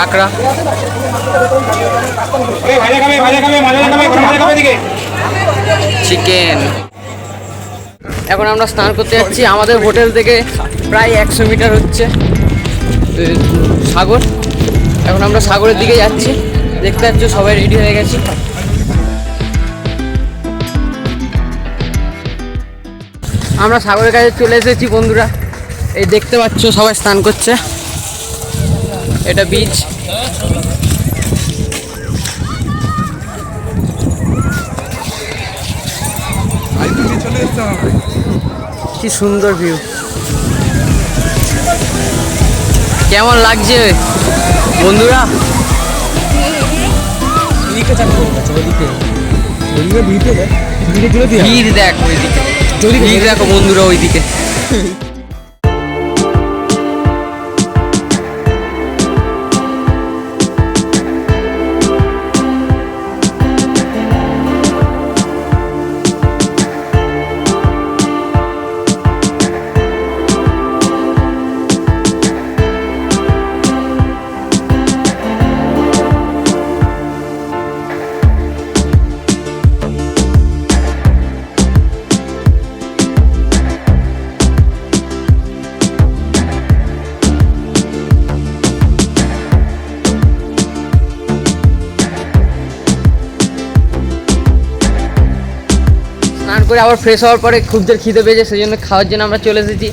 কাঁকড়া চিকেন এখন আমরা স্নান করতে যাচ্ছি। আমাদের হোটেল থেকে প্রায় একশো মিটার হচ্ছে সাগর। এখন আমরা সাগরের দিকে যাচ্ছি। দেখতে পাচ্ছ, সবাই রেডি হয়ে গেছি। আমরা সাগরের কাছে চলে এসেছি, বন্ধুরা। এই দেখতে পাচ্ছ, সবাই স্নান করছে। এটা বিচ কি সুন্দর ভিউ কেমন লাগছে? বন্ধুরা? ভিড় দেখ ওইদিকে। ভিড় দেখো বন্ধুরা ওইদিকে। স্নান করে আবার ফ্রেশ হওয়ার পরে খুব জোর খিদে পেয়েছে সেই জন্য খাওয়ার জন্য আমরা চলে এসেছি।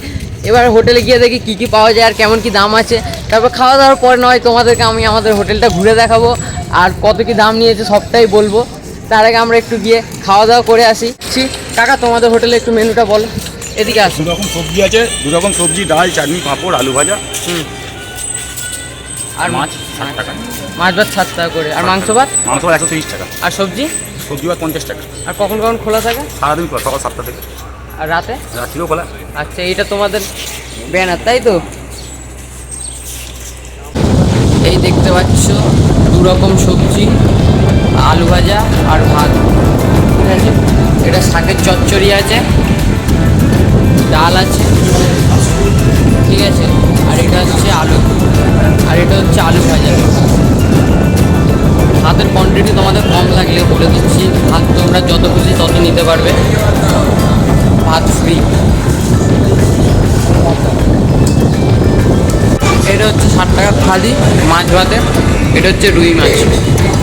এবার হোটেলে গিয়ে দেখি কী কী পাওয়া যায় আর কেমন কি দাম আছে। তারপর খাওয়া দাওয়ার পরে নয় তোমাদেরকে আমি আমাদের হোটেলটা ঘুরে দেখাবো আর কত কী দাম নিয়েছে সবটাই বলব। তার আগে আমরা একটু গিয়ে খাওয়া দাওয়া করে আসি। কাকা তোমাদের হোটেলে একটু মেনুটা বলো। এদিকে আসো। দু রকম সবজি আছে দু রকম সবজি ডাল চাটনি পাঁপড় আলু ভাজা। হুম। আর মাছ ষাট টাকা। মাছ ভাত সাত টাকা করে। আর মাংস ভাত? মাংস একশো তিরিশ টাকা। আর সবজি? সবজি ভাত পঞ্চাশ টাকা। আর কখন কখন খোলা থাকে? সারাদিন খোলা সকাল সাতটা থেকে। আর রাতে? রাত্রিও খোলা। আচ্ছা এটা তোমাদের ব্যানার তাই তো? এই দেখতে পাচ্ছ দু রকম সবজি আলু ভাজা আর ভাত। ঠিক আছে? এটা শাকের চচ্চড়ি আছে ডাল আছে ঠিক আছে? আর এটা হচ্ছে আলু আর এটা হচ্ছে আলু ভাজা। ভাতের কোয়ান্টিটি তোমাদের কম লাগলে বলে দিচ্ছি। ভাত তোমরা যত খুশি তত নিতে পারবে। ভাত ফ্রি এটা হচ্ছে ষাট টাকা থালি, মাছ ভাতে এটা হচ্ছে রুই মাছ।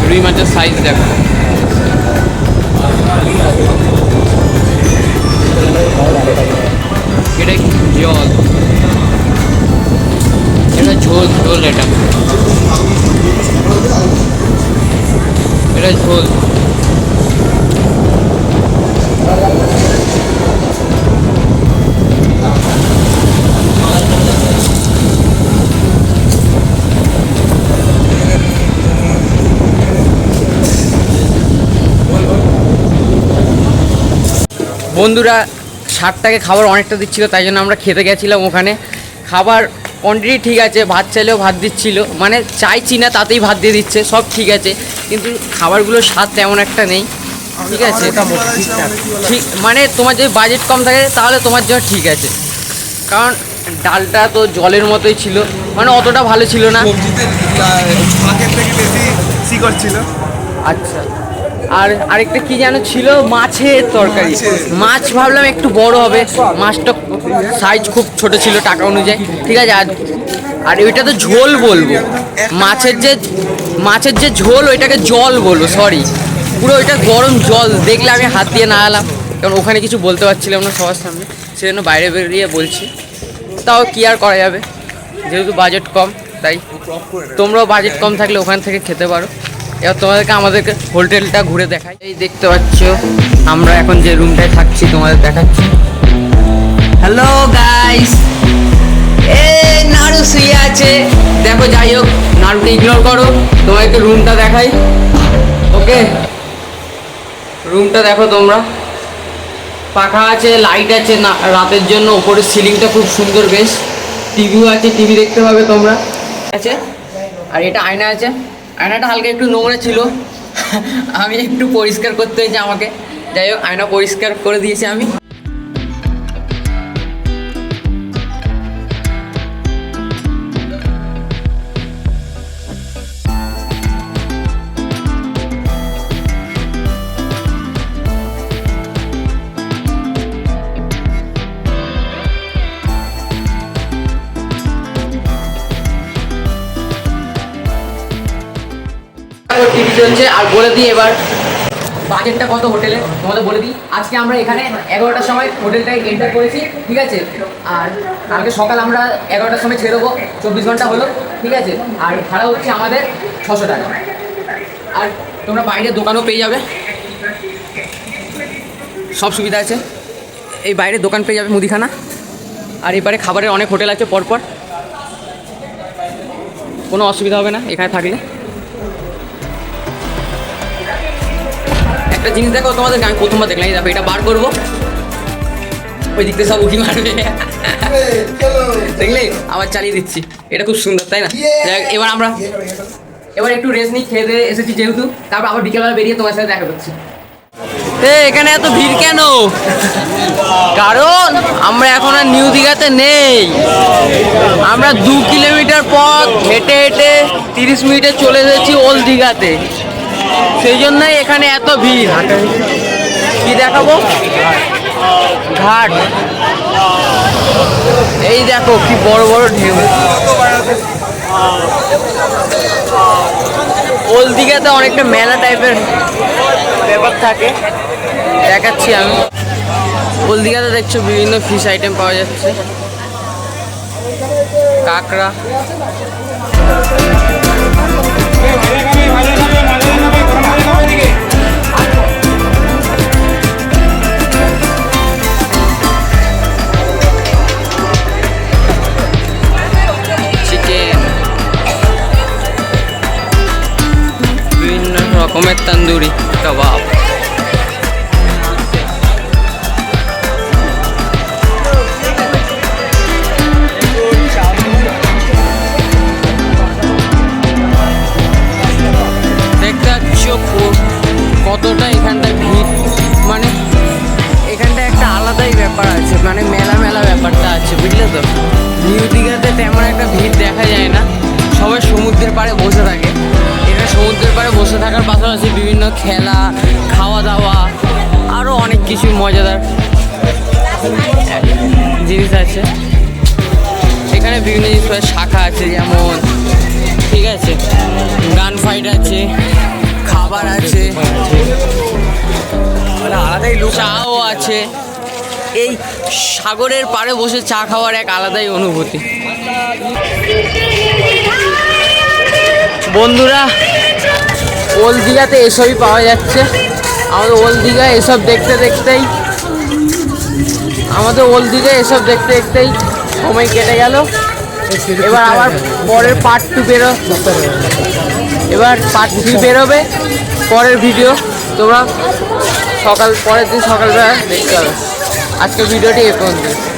রুই মাছের সাইজ দেখো। এটা জল। এটা ঝোল ঝোল এটা। এটা ঝোল বন্ধুরা ষাট খাবার অনেকটা দিচ্ছিল তাই জন্য আমরা খেতে গেছিলাম ওখানে। খাবার কোয়ান্টিটি ঠিক আছে ভাত চাইলেও ভাত দিচ্ছিল। মানে চাইছি না তাতেই ভাত দিয়ে দিচ্ছে সব ঠিক আছে। কিন্তু খাবারগুলোর স্বাদ তেমন একটা নেই। ঠিক আছে। ঠিক মানে তোমার যদি বাজেট কম থাকে তাহলে তোমার জন্য ঠিক আছে। কারণ ডালটা তো জলের মতোই ছিল। মানে অতটা ভালো ছিল না। আচ্ছা। আর আরেকটা কি যেন ছিল? মাছের তরকারি। মাছ ভাবলাম একটু বড় হবে। মাছটা সাইজ খুব ছোট ছিল টাকা অনুযায়ী। ঠিক আছে আর আর ওইটা তো ঝোল বলব। মাছের যে মাছের যে ঝোল ওইটাকে জল বলব সরি পুরো ওইটা গরম জল। দেখলে আমি হাত দিয়ে না এলাম কারণ ওখানে কিছু বলতে পারছিলাম না সবার সামনে। সেজন্য বাইরে বেরিয়ে বলছি। তাও কি আর করা যাবে? যেহেতু বাজেট কম তাই। তোমরাও বাজেট কম থাকলে ওখান থেকে খেতে পারো। এবার তোমাদেরকে আমাদেরকে হোটেলটা ঘুরে দেখাই। এই দেখতে পাচ্ছ, আমরা এখন যে রুমটায় থাকছি, তোমাদের দেখাচ্ছি। হ্যালো গাইস এ নাড়ু শুয়ে আছে। দেখো, যাই হোক নাড়ুকে ইগনোর করো। তোমাকে রুমটা দেখাই। ওকে রুমটা দেখো তোমরা। পাখা আছে লাইট আছে। না, রাতের জন্য ওপরের সিলিংটা খুব সুন্দর বেশ। টিভিও আছে টিভি দেখতে পাবে তোমরা। আছে। আর এটা আয়না আছে। আয়নাটা হালকা একটু নোংরা ছিল। আমি একটু পরিষ্কার করতে হয়েছে আমাকে। যাই হোক, আয়না পরিষ্কার করে দিয়েছি আমি। টিভি চলছে আর বলে দিই এবার, বাজেটটা কত হোটেলে? তোমাদের বলে দিই। আজকে আমরা এখানে এগারোটার সময় হোটেলটায় এন্টার করেছি, ঠিক আছে? আর কালকে সকাল আমরা এগারোটার সময় ছেড়ে দেবো, চব্বিশ ঘণ্টা হলো, ঠিক আছে? আর ভাড়া হচ্ছে আমাদের ছশো টাকা। আর তোমরা বাইরে দোকানও পেয়ে যাবে। সব সুবিধা আছে। এই বাইরে দোকান পেয়ে যাবে মুদিখানা। আর এবারে খাবারের অনেক হোটেল আছে পরপর। কোনো অসুবিধা হবে না, এখানে থাকলে। একটা জিনিস দেখো তোমাদেরকে আমি প্রথমবার দেখলাম এই দেখো এটা বার করব। ওই দিক থেকে সব উকি মারবে। দেখলে? আবার চালিয়ে দিচ্ছি। এটা খুব সুন্দর তাই না? এবার আমরা এবার একটু রেস্ট নিই খেয়ে দিয়ে এসেছি যেহেতু। তারপর আবার বিকেলবেলা বেরিয়ে তোমার সাথে দেখা করছি। এখানে এত ভিড় কেন? কারণ আমরা এখন আর নিউ দীঘাতে নেই। আমরা দু কিলোমিটার পথ হেঁটে হেঁটে তিরিশ মিনিটে চলে এসেছি ওল্ড দীঘাতে। সেই জন্যই এখানে এত ভিড়। কি দেখাবো? ঘাট। এই দেখো, কি বড় বড় ঢেউ। ওল্ড দীঘাতে অনেকটা মেলা টাইপের ব্যাপার থাকে। দেখাচ্ছি আমি। ওল্ড দীঘাতে দেখছ বিভিন্ন ফিশ আইটেম পাওয়া যাচ্ছে। কাঁকড়া। আলাদাই ব্যাপার আছে মানে মেলা মেলা ব্যাপারটা আছে, বুঝলে তো? নিউ দীঘাতে তেমন একটা ভিড় দেখা যায় না। সবাই সমুদ্রের পাড়ে বসে থাকে। এটা সমুদ্রের পাড়ে বসে থাকার পাশাপাশি বিভিন্ন খেলা খাওয়া দাওয়া আরও অনেক কিছু মজাদার জিনিস আছে। এখানে বিভিন্ন জিনিস শাখা আছে যেমন, ঠিক আছে, গান ফাইট আছে, খাবার আছে মানে আলাদাই চাও আছে। এই সাগরের পাড়ে বসে চা খাওয়ার এক আলাদাই অনুভূতি। বন্ধুরা ওল দীঘাতে এসবই পাওয়া যাচ্ছে। আমাদের ওল দীঘা এসব দেখতে দেখতেই, আমাদের ওল দীঘা এসব দেখতে দেখতেই সময় কেটে গেল। এবার আবার পরের পার্ট টু বেরো, এবার পার্ট থ্রি বেরোবে পরের ভিডিও তোমরা সকাল, পরের দিন সকালবেলা দেখতে হবে আজকের ভিডিওটি এ পর্যন্ত